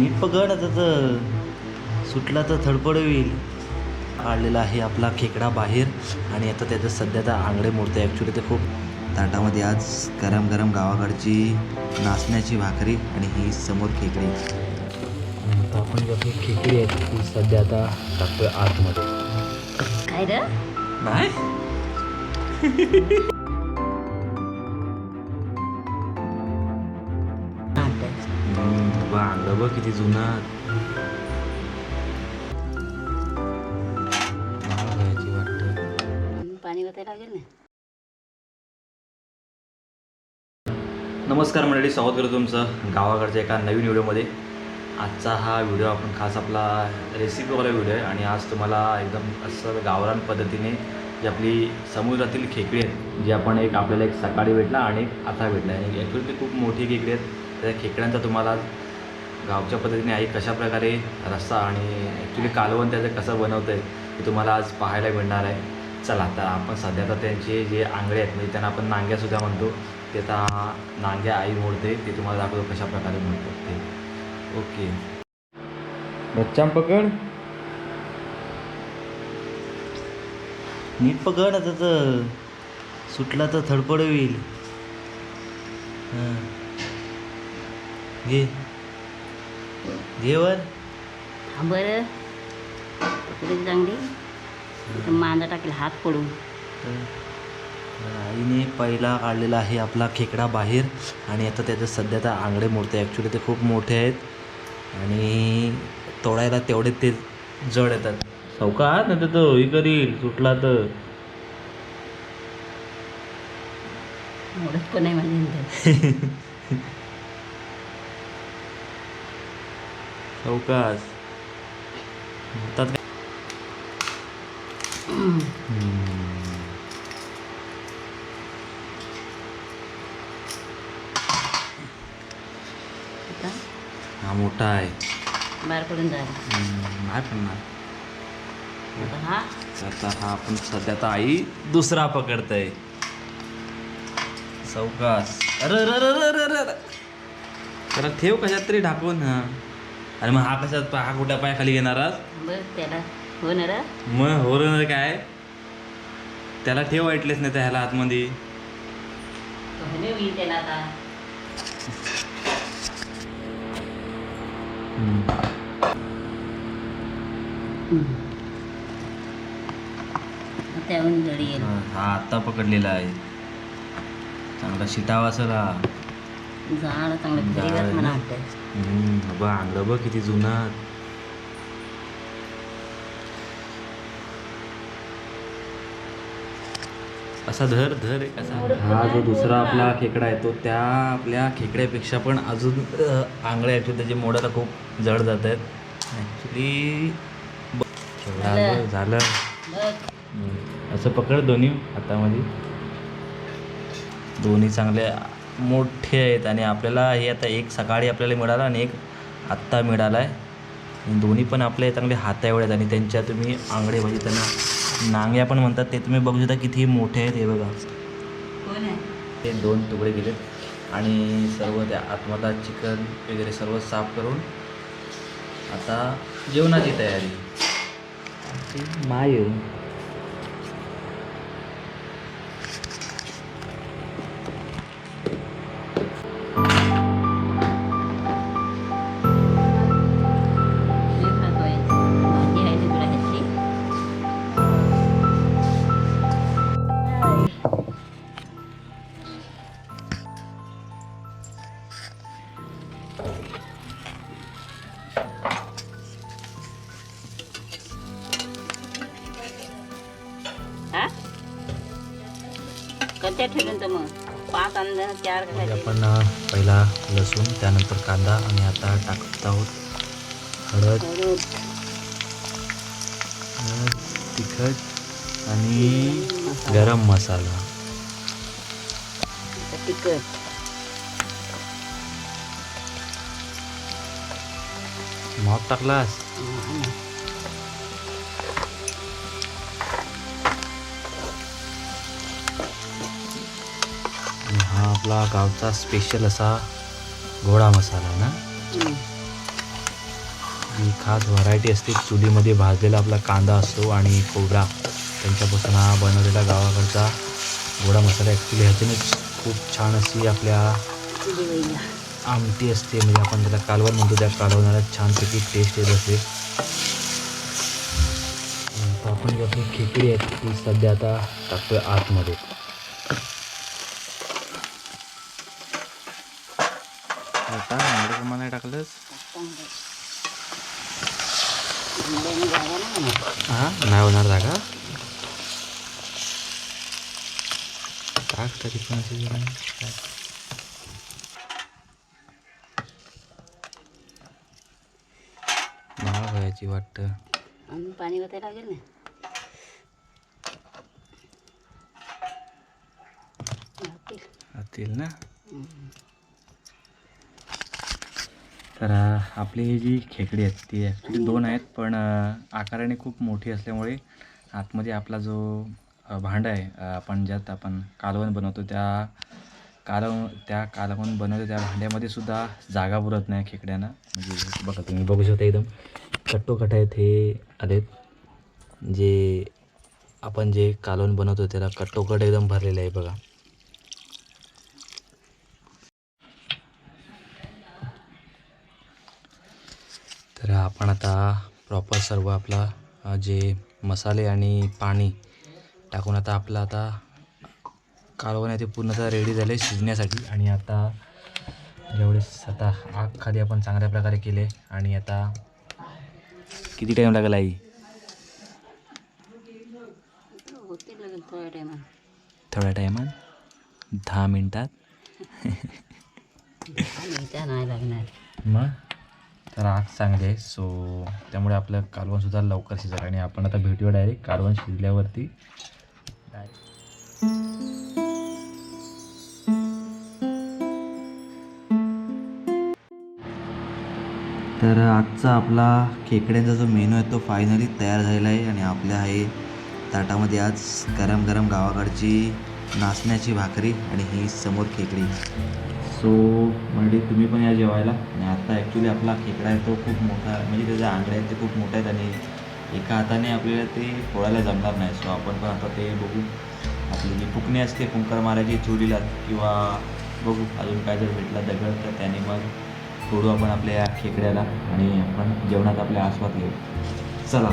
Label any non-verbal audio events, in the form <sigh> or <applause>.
नीट पकड आता तर सुटला तर थडपड होईल. काढलेला आहे आपला खेकडा बाहेर आणि आता त्याचं सध्या तर आंगडे मोडते. ॲक्च्युली ते खूप ताटामध्ये आज गरम गरम गावाकडची नाचण्याची भाकरी आणि ही समोर खेकडी. आता आपण जी खेकडी आहे ती सध्या आता टाकतोय आतमध्ये. काय रे? <laughs> नाही अंग बघ किती जुना. वाटतं. पाणी वाचायला लागेल ना? नमस्कार मंडळी स्वागत करतो तुमचं गावाकडच्या एका नवीन व्हिडिओमध्ये. आजचा हा व्हिडिओ आपण खास आपला रेसिपीवाला व्हिडिओ आहे आणि आज तुम्हाला एकदम असं गावरान पद्धतीने जी आपली समुद्रातील खेकडी आहेत जी आपण एक आपल्याला एक सकाळी भेटला आणि एक आता भेटला. आणि ॲक्च्युली ती खूप मोठी खेकडी आहेत. त्या खेकड्यांचा तुम्हाला गावच्या पद्धतीने आई कशा प्रकारे रस्सा आणि ॲक्च्युली कालवण त्याचं कसं बनवतं आहे ते तुम्हाला आज पाहायला मिळणार आहे. चला तर आपण सध्या तर त्यांचे जे आंगळे आहेत म्हणजे त्यांना आपण नांग्यासुद्धा म्हणतो. ते आता नांग्या आई मोडते ते तुम्हाला दाखवतो कशा प्रकारे ते. ओके. बच्चाम पकड. नीट पकड आता तर सुटला तर थडपड होईल. हां. घे. घे वर हा बरं चांगली मांदा टाकेल हात पडून. आईने पहिला काढलेला आहे आपला खेकडा बाहेर आणि आता त्याचं सध्या तर आंगडे मोडते. ॲक्च्युली ते खूप मोठे आहेत आणि तोडायला तेवढे ते जड येतात. चौकात नाही तर तो हे करील सुटला तर. मोडत पण नाही माझी <laughs> काय? हम्म. हा मोठा आहे. बाहेर पडून हम्म, नाही नाही आता हा? हा आपण सध्या तर आई दुसरा पकडतय. चौकास. अरे अरे अरे अरे अरे अरे. त्याला ठेव कशात तरी ढाकून हा. अरे मग हा कशात हा कुठल्या पायाखाली घेणार आज? बघ त्याला हो? ना रे मग हो रे काय? त्याला ठेव वाटलेच नाही त्या ह्याला आतमध्ये. त्याला आता. त्याहून जडी येईल. हा आत्ता पकडलेला आहे. चांगला शिटावा असेल हा. झाड चांगलं. वाटतं हम्म, बघ अंग बघ किती जुना. असा धर धर एक असा. हा जो दुसरा आपला खेकडा आहे तो त्या आपल्या खेकड्यापेक्षा पण अजून अ, आंगळे आहेत. त्याचे मोडाला खूप जड जात आहेत. ॲक्च्युली झालं. झालं. बघ. हम्म. असं पकड दोन्ही हातामध्ये. दोन्ही चांगले मोठे आहेत आणि आपल्याला हे आता एक सकाळी आपल्याला मिळाला आणि एक आत्ता मिळाला आहे दोन्ही पण आपले चांगले हाता एवढे आहेत आणि त्यांच्या तुम्ही आंगडे म्हणजे त्यांना नांग्या पण म्हणतात ते तुम्ही बघू शकता किती मोठे आहेत हे बघा. कोण आहे? ते दोन तुकडे केलेत आणि सर्व त्या आतमधला चिकन वगैरे सर्व साफ करून आता जेवणाची तयारी. माय. हा? ठेवून तर मग? पाच अंदा चार? आपण पहिला लसूण त्यानंतर कांदा आणि आता टाकत आहोत हळद. तिखट आणि गरम मसाला. तिखट. माप टाकलास हा आपला गावचा स्पेशल असा गोडा मसाला आहे ना? ही खास व्हरायटी असते चुलीमध्ये भाजलेला आपला कांदा असतो आणि खोबरा. त्यांच्यापासून हा बनवलेला गावाकडचा गोडा मसाला ॲक्च्युली ह्याच्यानेच खूप छान अशी आपल्या आमटी असते म्हणजे आपण त्याला कालवण म्हणतो त्या कालवणाला छानपैकी टेस्ट येत असते. आपण जी आपली खेकडी आहे ती सध्या आता टाकतोय आतमध्ये. नाही हां नाही होणार जागा. टाक तरी पण व्हायची वाटतं पाणी वतायला लागेल ना? ना? तर आपली ही जी खेकडी आहेत ती ॲक्च्युली दोन आहेत पण आकाराने खूप मोठी असल्यामुळे आतमध्ये आपला जो भांडा आहे आपण ज्यात आपण कालवण बनवतो त्या कालव त्या कालवण बनवतो त्या भांड्यामध्ये सुद्धा जागा पुरत नाही खेकड्यांना. म्हणजे बघा तुम्ही बघू शकता एकदम. कट्टोकट आहेत हे आहेत जे आपण जे कालवण बनवतो त्याला कट्टोकट एकदम भरलेलं आहे बघा. तर आपण आता प्रॉपर सर्व आपला जे मसाले आणि पाणी टाकून आता आपला आता कालवण आहे ते पूर्णतः रेडी झाले शिजण्यासाठी. आणि आता जेवढेच आता आग खाली आपण चांगल्या प्रकारे केले. आणि आता किती टाईम लागेल आई? थोड्या टायमात दहा मिनटात. <laughs> मग? तर आग चांगली आहे. सो त्यामुळे आपलं कालवणसुद्धा लवकर शिजेल आणि आपण आता भेटूया डायरेक्ट कालवण शिजल्यावरती. तर आजचा आपला खेकड्यांचा जो मेनू आहे तो फायनली तयार झालेला आहे आणि आपल्या आहे ताटामध्ये आज गरम गरम गावाकडची नाचण्याची भाकरी आणि ही समोर खेकडी. सो म्हणजे तुम्ही पण या जेवायला. आणि आता ॲक्च्युली आपला खेकडा आहे तो खूप मोठा म्हणजे त्याचे आंगडे आहेत ते खूप मोठे आहेत आणि एका हाताने आपल्याला ते फोडायला जमणार नाही. सो आपण पण आता ते बघू. आपली जी फुकणी असते फुंकर मारायची चुलीला किंवा बघू अजून काय जर भेटला दगड तर त्याने मग फोडू आपण आपल्या या खेकड्याला आणि आपण जेवणात आपल्या आस्वाद घेऊ. चला.